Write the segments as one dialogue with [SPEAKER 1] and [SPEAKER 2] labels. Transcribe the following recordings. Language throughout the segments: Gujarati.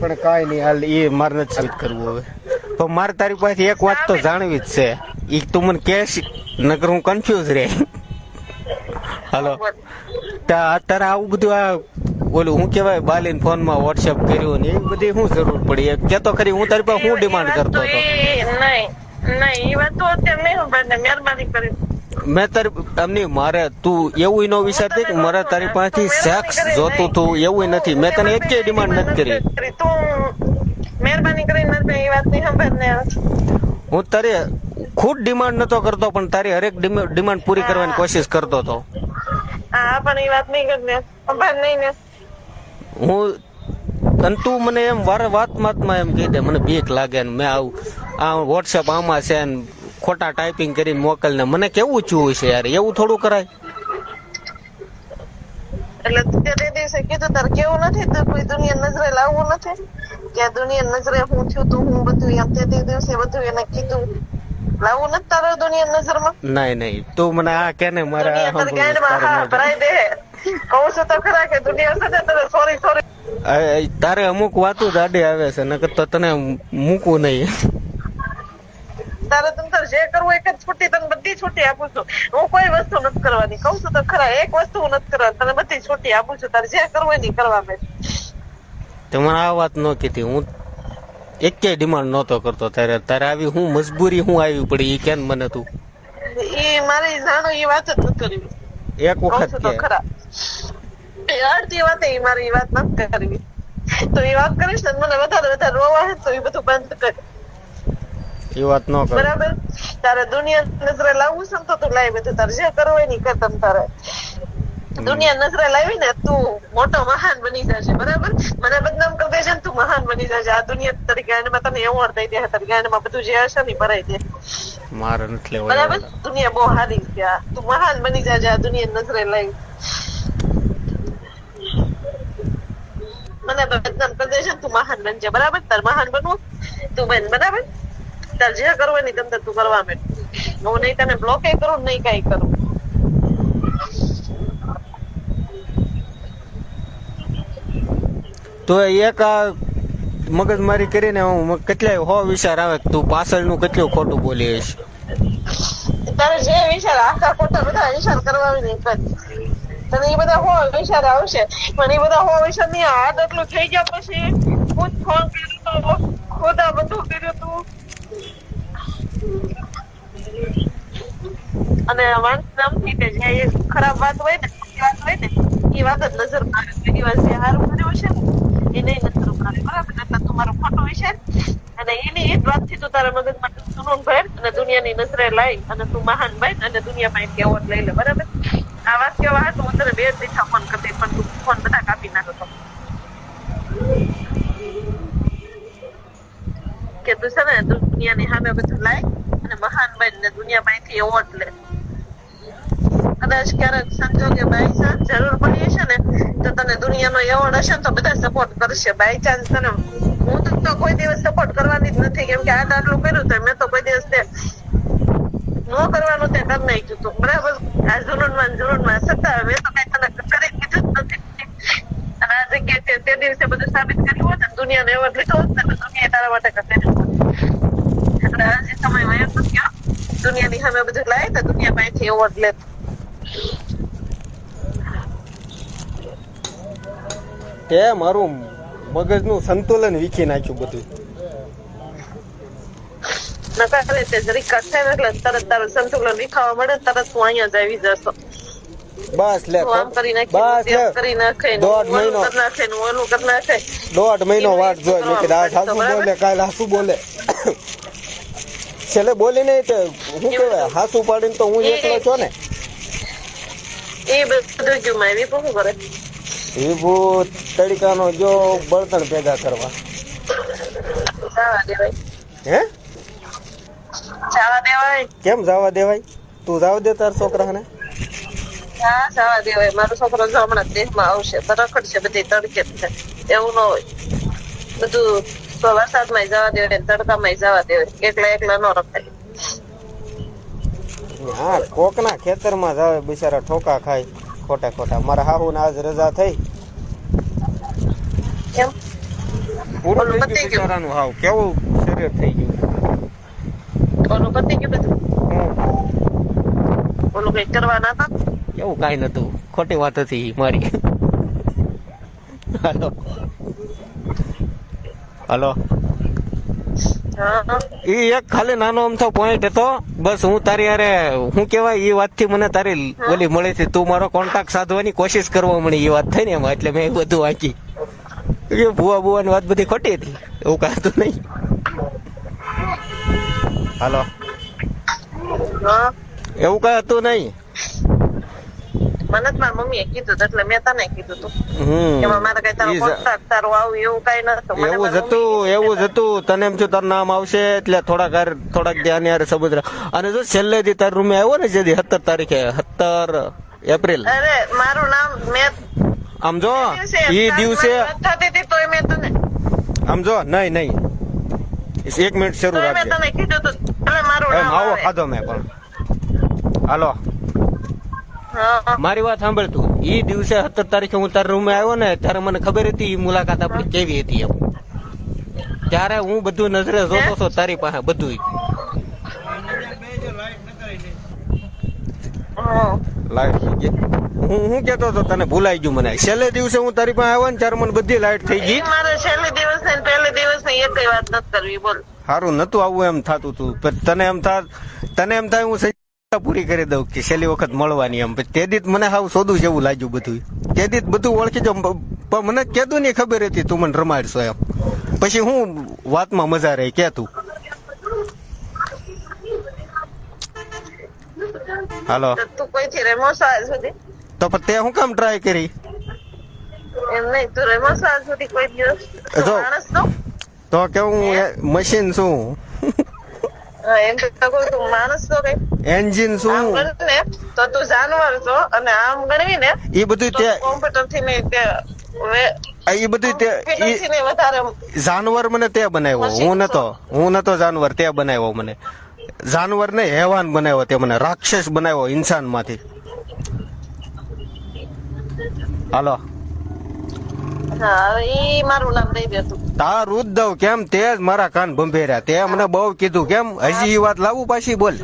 [SPEAKER 1] પણ કાંઈ નહીં હાલ એ મારે નથી સાબિત કરવું હવે. પણ મારે તારી પાસે એક વાત તો જાણવી જ છે. એ તું મને કહેશ નકર હું કન્ફ્યુઝ રે હાલો અત્યારે આવું બધું આ ઓલું હું કેવાય બાલીન ફોનમાં વોટ્સએપ કર્યું ને એવી બધી શું જરૂર પડી? એ કેતો ખરી હું તારી પાસે હું ડિમાન્ડ કરતો હતો?
[SPEAKER 2] નહીં નહીં એ વાત તો અત્યારે નહીં મહેરબાની કરી
[SPEAKER 1] મેં તારી એમની મારે તું એવું ન વિચારતી કે મારે તારી પાસેથી સેક્સ જોતું તું એવું નથી. મેં તને એક ડિમાન્ડ નથી કરી.
[SPEAKER 2] મહેરબાની કરીને મારી એ વાત સાંભળને
[SPEAKER 1] હું તારી ખુદ ડિમાન્ડ નતો કરતો પણ તારી હરેક ડિમાન્ડ પૂરી કરવાની કોશિશ કરતો હતો.
[SPEAKER 2] હા પણ એ વાત નહીં કરને. સાંભળ નહીં ને.
[SPEAKER 1] હું અને તું મને એમ વાર વાતમાં એમ કહી દે મને બીક લાગે ને મેં આવું આ વોટ્સએપ આમાં છે ને ખોટા ટાઈપિંગ કરીને મોકલ ને મને કેવું ચૂવું છે યાર? એવું થોડું કરાય?
[SPEAKER 2] એટલે તે દિવસે કીધું તાર કેવું નથી? તો કોઈ દુનિયા નજરે લાવવું નથી? કે દુનિયા નજરે હું છું તું હું બધું એમ તે દિવસે બધું એને કીધું. લાવવું નથી તારે દુનિયા નજરમાં?
[SPEAKER 1] નહીં નહીં. તું મને આ કે ને મારે
[SPEAKER 2] ભરાઈ દે. કહું છું તો ખરા કે દુનિયા સાથે તને સોરી સોરી
[SPEAKER 1] તારે અમુક વાતો દાડી આવે છે નકર તો તને મૂકવું નહીં.
[SPEAKER 2] તારે જે કરવું એક જ છૂટી તને બધી છૂટી આપું છું. હું કોઈ વસ્તુ નથી કરવાની. કઉ છું તો ખરા એક વસ્તુ હું નથી કરવાની. તને બધી છૂટી આપું છું. તારે જે કરવું એની કરવા માંડ.
[SPEAKER 1] તે આ વાત ન કીધી. હું એકેય ડિમાન્ડ નહોતો કરતો તારે તારે આવી હું મજબૂરી હું આવી પડી? એ કેમ મને તું?
[SPEAKER 2] એ મારી જાણો એ વાત જ નથી કરી
[SPEAKER 1] એક વખત
[SPEAKER 2] તો ખરા. અડધી વાત એ મારી વાત નથી કરવી. તો એ વાત કરીશ ને મને વધારે વધારે રોવા હે તો એ બધું બંધ કર.
[SPEAKER 1] એ વાત ન કર.
[SPEAKER 2] બરાબર? તારે દુનિયા નજરે લાવવું છે તો તું લાવી બધું તારે જે કરવું હોય ને ઈ કર તમ તારે. દુનિયા નજરે લાવી ને તું મોટો મહાન બની જશે બરાબર? મને બદનામ કરી દેશે ને તું મહાન બની જશે આ દુનિયા તરીકે ગાંડમાં તને એવોર્ડ દઈ દે. તારી ગાંડમાં બધું જે હશે ને ભરાઈ દે.
[SPEAKER 1] મારે નથી લેવા
[SPEAKER 2] બરાબર? દુનિયા બહુ હારી છે તું મહાન બની જશે આ દુનિયા નજરે લાવી. મને બદનામ કરી દેશે તું મહાન બનજે. બરાબર? તાર મહાન બનવું? તું બન. બરાબર? તાર જે કરવું હોય ને ઈ તમ તાર તું કરવા મેં હું નહીં તને બ્લોક કરું નહીં કઈ કરું.
[SPEAKER 1] તો એક મગજમારી કરીને હું કેટલાય હો વિચાર આવે તું પાછળનું કેટલું ખોટું બોલી હશ
[SPEAKER 2] તારે જે વિચાર આખા ખોટા બધા વિચાર કરવા નહીં કરી તને એ બધા હો વિચાર આવશે પણ એ બધા હો વિચારની આદ એટલું થઈ ગયા પછી ખુદ ફોન કર્યો તો ખુદા બધું કર્યું તું. અને માણસ નામથી કે જે એ ખરાબ વાત હોય ને વાત હોય ને, એ વાત જ નજર મારે બીજી વાત જે હારું કર્યું છે ને, એ નહીં નજર મારે. બરાબર? એટલે મારો ફોટો વિશે અને એની એ જ વાતથી તું તારા મગજમાં સુનોન ભર અને દુનિયાની નજરે લાવી અને તું મહાન બન અને દુનિયામાં એક એવોર્ડ લઈ લે. બરાબર? આ વાત કેવા હતું? હું તને બે જ દીઠા ફોન કરતી પણ તું ફોન બધા કાપી નાખો તો કે તું છે ને દુનિયાની સામે બધું લાય અને મહાન બન ને દુનિયામાંથી એવોર્ડ લે. કદાચ ક્યારેક સંજોગે બાય ચાન્સ જરૂર પડી હશે ને, તો તને દુનિયાનો એવોર્ડ હશે ને તો બધા સપોર્ટ કરશે. બાય ચાન્સ તને, હું તો કોઈ દિવસ સપોર્ટ કરવાની જ નથી, કેમ કે આ આટલું કર્યું તો મેં તો કોઈ દિવસ તે ન કરવાનું તે કરી નાખ્યું હતું. બરાબર? આ જુનૂનમાં જુનૂનમાં છતાં મેં તો કઈ તને કરી કીધું જ નથી. અને આ જગ્યાએ તે- દિવસે બધું સાબિત કર્યું હોત ને, દુનિયાનો એવોર્ડ લીધો હોત ને દુનિયા તારા માટે કરી એટલે આજે સમય વયો ગયો. દુનિયાની સામે બધું લાય તો દુનિયા પાસેથી એવોર્ડ લે.
[SPEAKER 1] તે મારું મગજનું સંતુલન વીખી નાખ્યું બધું.
[SPEAKER 2] નકારે તે જરીક કરશે એટલે તરત તારું સંતુલન વિખાવા મળે તરત તું અહીંયા જ આવી જશો.
[SPEAKER 1] બસ લે બસ લે. દોઢ મહિનો. દોઢ વાટ જોઈ. મેં કીધું આ સાસુ બોલે કાલ હાસુ બોલે. છેલ્લે બોલી નહીં તો હું કહેવાય? હાસુ પાડીને તો હું એકલો છો ને?
[SPEAKER 2] એ બધું મારી શું કરે?
[SPEAKER 1] વિભુ તડીકાનો જો બળતણ ભેગા કરવા. હે? કેમ જવા દેવાય? તું જાવ દે તાર છોકરાને.
[SPEAKER 2] હા જવા દેવાય. મારો છોકરો જો હમણાં દેહમાં આવશે. તો રખડશે બધી તડકે એવું ન હોય. બધું તો વરસાદમાં જવા દેવાય તડકામાં જવા દેવાય. એકલા એકલા ન રખાય.
[SPEAKER 1] હા કોકના ખેતરમાં જાવે બિચારા ઠોકા ખાય. ખોટા ખોટા મારા હાહુ આજ રજા થઈ. પૂરું થઈ ગયું
[SPEAKER 2] ગયું.
[SPEAKER 1] બિચારાનું હાવ કેવું શરીર થઈ ગયું?
[SPEAKER 2] ઓલું પતી ગયું બધું? ઓલું કઈ કરવાના હતા?
[SPEAKER 1] એવું કાંઈ નતું ખોટી વાત હતી મારી. હલો. હાલો. ઈ એક ખાલી નાનો અમથો પોઈન્ટ હતો. બસ હું તારી અરે હું કેવાય ઈ વાતથી મને તારી ઓલી મળી હતી તું મારો કોન્ટેક્ટ સાધવાની કોશિશ કરવા મળી એ વાત થઈ ને એમાં એટલે મેં એ બધું વાંચી. એ ભુવા ભુવાની વાત બધી ખોટી હતી. એવું કાંઈ હતું નહીં. હાલો એવું કાંઈ હતું નહીં.
[SPEAKER 2] મને જ મારી મમ્મીએ કીધું એટલે મેં તને કીધું
[SPEAKER 1] તું.
[SPEAKER 2] એમાં મારે કઈ તારો કોન્ટેક્ટ તારો આવું એવું કઈ નતું
[SPEAKER 1] એવું જ હતું એવું જ હતું. તને એમ થયું તારું નામ આવશે એટલે થોડાક હારે- થોડાક ધ્યાન યાર સમુદ્ર અને જો છેલ્લે દી તાર રૂમે આવ્યો ને જેદી સત્તર તારીખે સત્તર એપ્રિલ.
[SPEAKER 2] અરે મારું નામ મેં
[SPEAKER 1] આમ જો
[SPEAKER 2] દિવસે
[SPEAKER 1] દિવસે
[SPEAKER 2] થતી હતી તોય મેં તને
[SPEAKER 1] આમ જો નહીં નહીં. એક મિનિટ શરૂ રાખજે.
[SPEAKER 2] મારું
[SPEAKER 1] આવો. ખાધો મેં પણ. હાલો. મારી વાત સાંભળ તું. એ દિવસે સત્તર તારીખે હું તારા રૂમે આવ્યો ને ત્યારે મને ખબર હતી એ મુલાકાત આપણી કેવી હતી એમ. ત્યારે હું બધું નજરે જોતો હતો તારી પાસે બધું લાઈટ હું હું કેતો હતો તને ભૂલાઈ ગયું મને. છેલ્લે દિવસે હું તારી પાસે આવ્યો ને ત્યારે મને બધી લાઈટ થઈ ગઈ.
[SPEAKER 2] મારે છેલ્લે દિવસ ને પહેલે દિવસની વાત નથી કરવી બોલ.
[SPEAKER 1] સારું નતું આવું એમ થતું તું. તને એમ થા તને એમ થાય હું પૂરી કરી દઉં કે છેલ્લી વખત મળવાની એમ. તે દીત મને હાવ સોદું જેવું લાગ્યું બધું. તે દીત બધું ઓળખી જો પણ મને કેતું નહીં ખબર હતી તું મને રમાડશો એમ. પછી હું વાતમાં મજા રહી કે તું? હાલો.
[SPEAKER 2] તો તું કોઈ થી રેમો સુધી?
[SPEAKER 1] તો પણ તે હું કામ ટ્રાય કરી?
[SPEAKER 2] એમ નહીં તું રેમો સુધી કોઈ દિવસ?
[SPEAKER 1] જો.
[SPEAKER 2] તો?
[SPEAKER 1] તો કે હું મશીન છું.
[SPEAKER 2] એમ તું માણસ તો કઈ?
[SPEAKER 1] એન્જિન
[SPEAKER 2] શું? ને તો તું જાનવર છો અને આમ ગણવી ને
[SPEAKER 1] એ બધું
[SPEAKER 2] તે કોમ્પ્યુટરથી ને તે
[SPEAKER 1] એ બધું તે જાનવર મને તે બનાવ્યો. હું નતો. હું નતો જાનવર તે બનાવ્યો મને. જાનવર ને હેવાન બનાવ્યો તે મને રાક્ષસ બનાવ્યો ઇન્સાનમાંથી હાલો તારું ઉદ્ધવ કેમ? તે જ મારા કાન ભંભેર્યા. તે મને બહુ કીધું. કેમ? હજી એ વાત લાવું પાછી બોલ.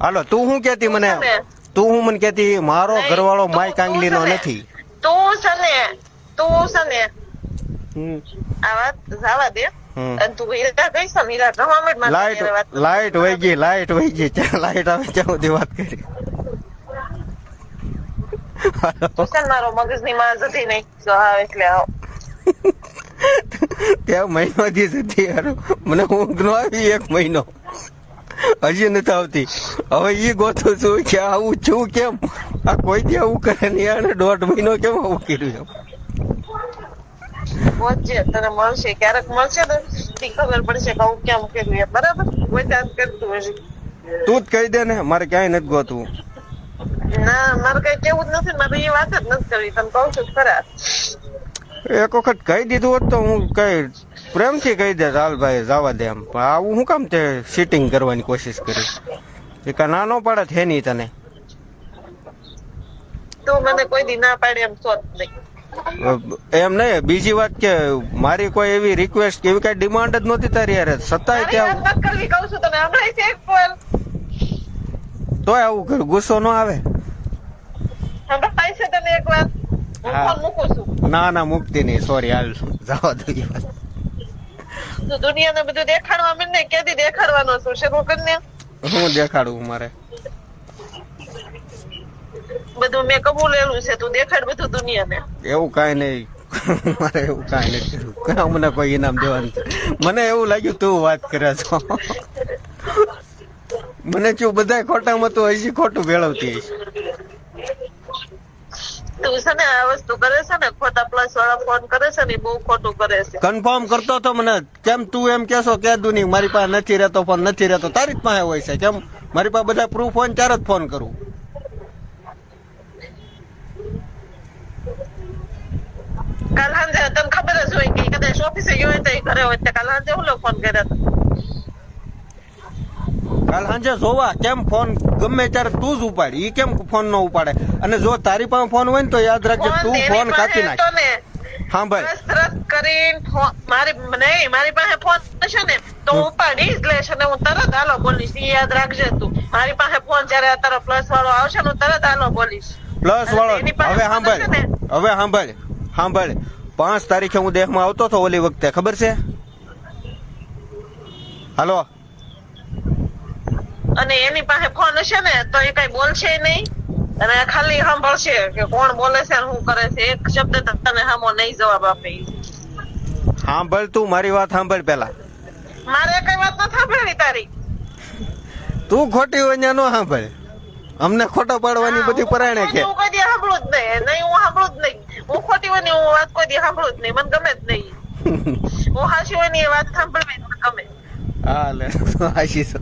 [SPEAKER 1] હાલો તું શું કેતી મને? તું હું મને કેતી મારો ઘરવાળો માય કાંગલી નો નથી.
[SPEAKER 2] તું સને તું
[SPEAKER 1] સને
[SPEAKER 2] આ જવા દે.
[SPEAKER 1] લાઈટ વહી ગઈ લાઈટ વહી ગઈ. લાઈટ આવે ત્યાં સુધી વાત કરી.
[SPEAKER 2] મારો મગજની માં જતી નહીં. એટલે
[SPEAKER 1] ત્યાં મહિનો સુધી યાર મને ઊંઘ નો આવી એક મહિનો. હજી નથી આવતી. હવે એ ગોતું છું કે આવું છું કેમ? આ કોઈ દી આવું કરે નહીં અને દોઢ મહિનો કેમ આવું કર્યું
[SPEAKER 2] છે તને મળશે ક્યારેક મળશે ને ખબર પડશે કે હું કેમ કર્યું બરાબર? કોઈ ત્યાં કરતું હશે.
[SPEAKER 1] તું જ કહી દે ને મારે ક્યાંય નથી ગોતું
[SPEAKER 2] ના મારે કઈ કેવું જ નથી મારે એ વાત જ નથી કરવી. તમે કહું છું ખરા.
[SPEAKER 1] એક વખત કહી દીધું હોત તો હું કઈ પ્રેમથી કહી દે હાલ ભાઈ જવા દે એમ. પણ આવું હું કામ તે સીટિંગ કરવાની કોશિશ કરી એ કા નાનો પાડે છે નહીં તને?
[SPEAKER 2] તું મને કોઈ દી ના પાડે એમ નહીં.
[SPEAKER 1] એમ નહીં બીજી વાત કે મારી કોઈ એવી રિક્વેસ્ટ કે એવી કઈ ડિમાન્ડ જ નહોતી તારી યાર. છતાંય ત્યાં
[SPEAKER 2] કરવી કહું છું તને હમણાં છે કોલ.
[SPEAKER 1] તોય આવું કર ગુસ્સો ન આવે?
[SPEAKER 2] હમણાં છે તમે એક વાત હું
[SPEAKER 1] હા.
[SPEAKER 2] ફોન મૂકું છું.
[SPEAKER 1] ના ના મુક્તિ નહીં સોરી હાલ જવા દો
[SPEAKER 2] દુનિયાને બધું દેખાડવા માંડ ને કેદી દેખાડવાનો છું? શરૂ કરીને
[SPEAKER 1] હું દેખાડું મારે?
[SPEAKER 2] બધું મેં કબૂલેલું છે તું દેખાડ બધું દુનિયાને.
[SPEAKER 1] એવું કાઈ નહીં. મારે એવું કાંઈ નથી કર્યું. મને કોઈ ઇનામ દેવાનું. મને એવું લાગ્યું તું વાત કરે છો. મને શું બધા ખોટામાં તું હજી ખોટું ભેળવતી હશે.
[SPEAKER 2] તું છે ને આ વસ્તુ કરે છે ને ખોટા પ્લસ વાળા ફોન કરે છે ને બહુ ખોટું કરે છે.
[SPEAKER 1] કન્ફર્મ કરતો તો મને કેમ તું એમ કેસો કે દુની મારી પાસે નથી રહેતો ફોન નથી રહેતો? તારી જ પાસે હોય છે કેમ? મારી પાસે બધા પ્રૂફ હોય ને ત્યારે જ ફોન કરું.
[SPEAKER 2] કાલ સાંજે તને ખબર જ હોય કે કદાચ ઓફિસે ગયો હોય તો ઘરે હોય તો કાલ સાંજે ઓલો ફોન કર્યો હતો
[SPEAKER 1] કાલ સાંજે જોવા કેમ ફોન ગમે ત્યારે તું જ ઉપાડ ઈ કેમ ફોન ન ઉપાડે? અને જો તારી પાસે ફોન હોય ને તો યાદ રાખજે તું ફોન કાપી નાખ. હા
[SPEAKER 2] ભાઈ. કરીને મારી નહીં મારી પાસે ફોન હશે ને તો ઉપાડી જ લેશ અને હું તરત હાલો બોલીશ. ઈ યાદ રાખજે તું. મારી પાસે ફોન જયારે અત્યારે પ્લસ વાળો આવશે ને હું તરત હાલો બોલીશ.
[SPEAKER 1] પ્લસ વાળો. હવે સાંભળ. હવે સાંભળ. સાંભળ. પાંચ તારીખે હું દેહમાં આવતો હતો ઓલી વખતે. ખબર છે? હાલો.
[SPEAKER 2] અને એની પાસે ફોન હશે ને તો એ કઈ બોલશે નહીં. અને ખાલી સાંભળશે કે કોણ બોલે છે શું કરે છે. એક શબ્દ તને સામો નહીં જવાબ આપે.
[SPEAKER 1] સાંભળ તું મારી વાત સાંભળ પેલા
[SPEAKER 2] મારે કઈ વાત ન સાંભળવી તારી?
[SPEAKER 1] તું ખોટી હોય ન સાંભળ અમને ખોટો પાડવાની બધી પરાણે કે.
[SPEAKER 2] હું કોઈ દી સાંભળું જ નહીં. નહીં હું સાંભળું જ નહીં. હું ખોટી હોય ને હું વાત કોઈ દી સાંભળું જ નહીં. મને ગમે જ નહીં. હું હાસી હોય ને એ વાત સાંભળવી ગમે.
[SPEAKER 1] હા લે છો